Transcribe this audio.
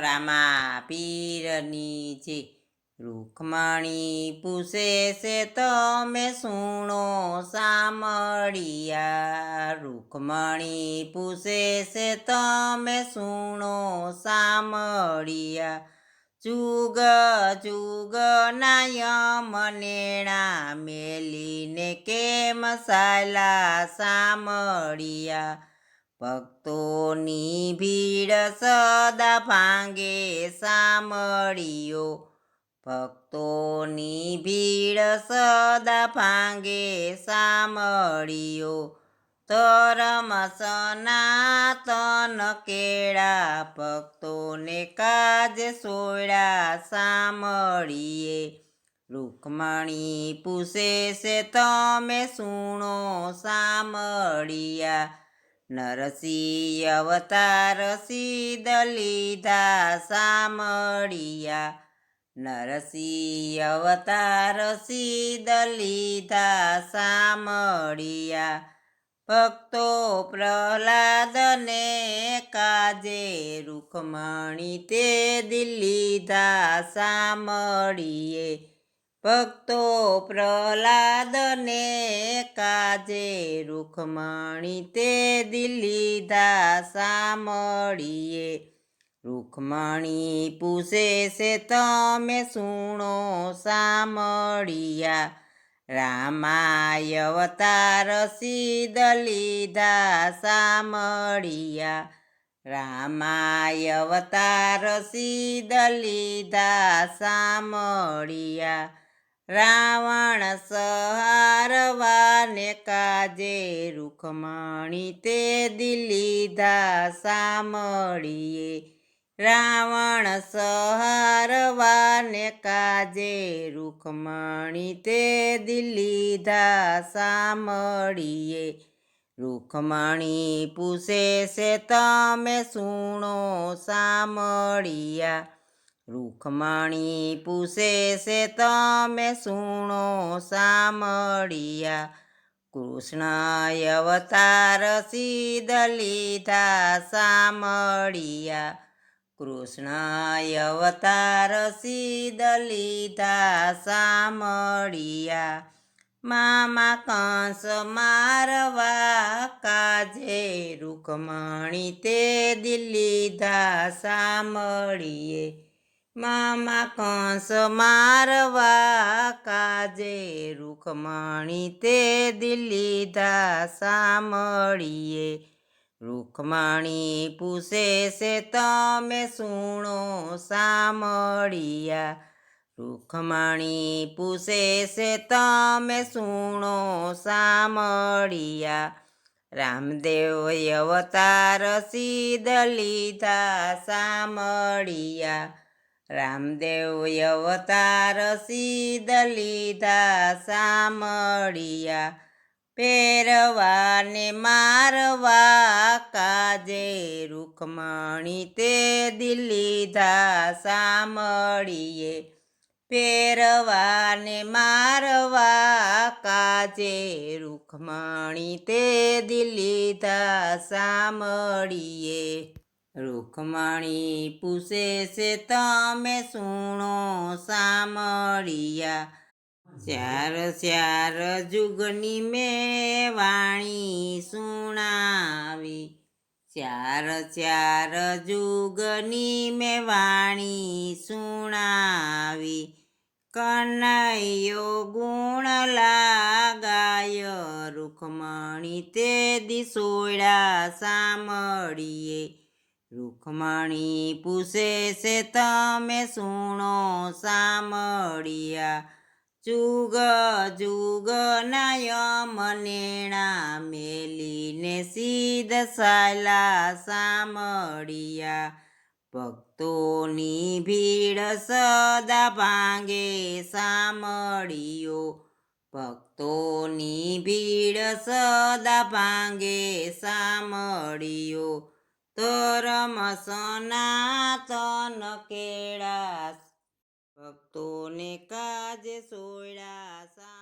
રામા પીરની છે રૂકમણી પૂછે છે, તમે સુણો સામળિયા રૂકમણી પૂછે છે, તમે સુણો સામળિયા ચુગ ચુગ નાયમનેણા મેલીને કેમ સાલા સામળિયા ભક્તોની ભીડ સદા ભાંગે સામળિયો ભક્તોની ભીડ સદા ભાંગે સામળિયો ધરમ સનાતન કેળા ભક્તોને કાજ સોડા સામળીએ રૂકમણી પૂછે છે, તમે સુણો સામળિયા નરસિંહ અવતાર સિદ્ધ લીધા સામળિયા. નરસિંહ અવતાર સિદ્ધ લીધા સામળિયા. ભક્તો પ્રહલાદને કાજે રૂખમણી તે દિલ્હીધા સામળીએ. ભક્તો પ્રહલાદને કાજે રૂખમણી તે દિલ્હીધા સામળીએ રૂખમણી પૂછે છે, તમે સુણો સામળિયા રામાય અવતાર સિદ્ધ લીધા સામળિયા રામાય અવતાર સિદ્ધ લીધા સામળિયા રાવણ સહારવાને કાજે રૂખમણી તે દિલીધા સામળીએ રાવણ સહારવાને કાજે રૂખમણી તે દિલીધા સામળીએ રૂખમણી પૂછે છે, તમે સુણો સામળિયા રૂખમણી પૂછે છે, તમે સુણો સામળિયા કૃષ્ણ અવતાર સિદ્ધ લીધા સામળિયા કૃષ્ણ અવતાર સિદ્ધ લીધા સામળિયા મામા કંસ મારવા કાજે રૂકમણી તે દિલ્હીધા સામળીએ મામા કંસ મારવા કાજે રૂખમણી તે દિલ્હી દાસા મળીએ રૂખમણી પૂછે છે, તમે સુણો સામળિયા? રૂખમણી પૂછે છે, તમે સુણો સામળિયા? રામદેવ અવતાર સીધ લીધા સામળિયા. રામદેવ અવતાર સીદ લીધા સામળિયા. પેરવાને મારવા કાજે રૂખમણી તે દિલીધા સામળીએ પેરવાને મારવા કાજે રૂખમણી તે દિલીધા સામળીએ રૂખમણી પૂછે છે, તમે સુણો સામળિયા. ચાર ચાર જુગની મેં વાણી સુણાવી. ચાર ચાર જુગની મેં વાણી સુણાવી. કનૈયો ગુણ લાગાય. રૂખમણી તે દિસોડા સાંભળીએ રૂખમણી પૂછે છે, તમે સુણો સામળિયા જુગ જુગ નાયમનેણા મેલીને સીધ સાયલા સામળિયા ભક્તોની ભીડ સદા ભાંગે સામળિયો ભક્તોની ભીડ સદા ભાંગે સામળિયો ધર્મ સનાતન કેળા ભક્તોને કાજે સોયડા